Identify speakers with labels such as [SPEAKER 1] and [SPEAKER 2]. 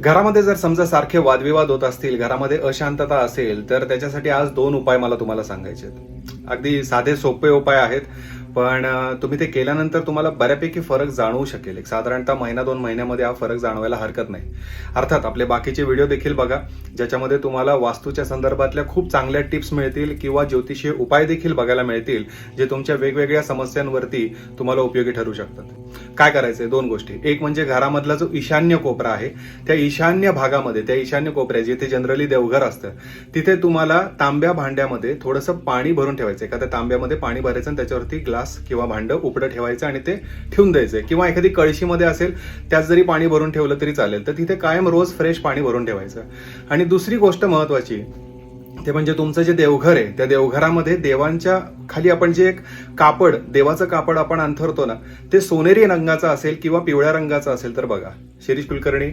[SPEAKER 1] घरामध्ये जर समजा सारखे वादविवाद होत असतील घरामध्ये अशांतता असेल तर त्याच्यासाठी आज दोन उपाय मला तुम्हाला सांगायचे आहेत अगदी साधे सोपे उपाय आहेत. पण तुम्ही ते केल्यानंतर तुम्हाला बऱ्यापैकी फरक जाणवू शकेल. एक साधारणतः महिना दोन महिन्यामध्ये हा फरक जाणवायला हरकत नाही. अर्थात आपले बाकीचे व्हिडिओ देखील बघा ज्याच्यामध्ये तुम्हाला वास्तूच्या संदर्भातल्या खूप चांगल्या टिप्स मिळतील किंवा ज्योतिषीय उपाय देखील बघायला मिळतील जे तुमच्या वेगवेगळ्या समस्यांवरती तुम्हाला उपयोगी ठरू शकतात. काय करायचंय? दोन गोष्टी. एक म्हणजे घरामधला जो ईशान्य कोपरा आहे त्या ईशान्य भागामध्ये त्या ईशान्य कोपऱ्या जिथे जनरली देवघर असतं तिथे तुम्हाला तांब्या भांड्यामध्ये थोडंसं पाणी भरून ठेवायचं. एखाद्या तांब्यामध्ये पाणी भरायचं आणि त्याच्यावरती ग्लास किंवा भांडं उपडं ठेवायचं आणि ते ठेवून द्यायचं. किंवा एखादी कळशीमध्ये असेल त्यात जरी पाणी भरून ठेवलं तरी चालेल तर तिथे कायम रोज फ्रेश पाणी भरून ठेवायचं. आणि दुसरी गोष्ट महत्वाची ते म्हणजे तुमचं जे देवघर आहे त्या देवघरामध्ये देवांच्या खाली आपण जे एक कापड देवाचं कापड आपण अंथरतो ना ते सोनेरी रंगाचं असेल किंवा पिवळ्या रंगाचं असेल तर बघा. शिरीष कुलकर्णी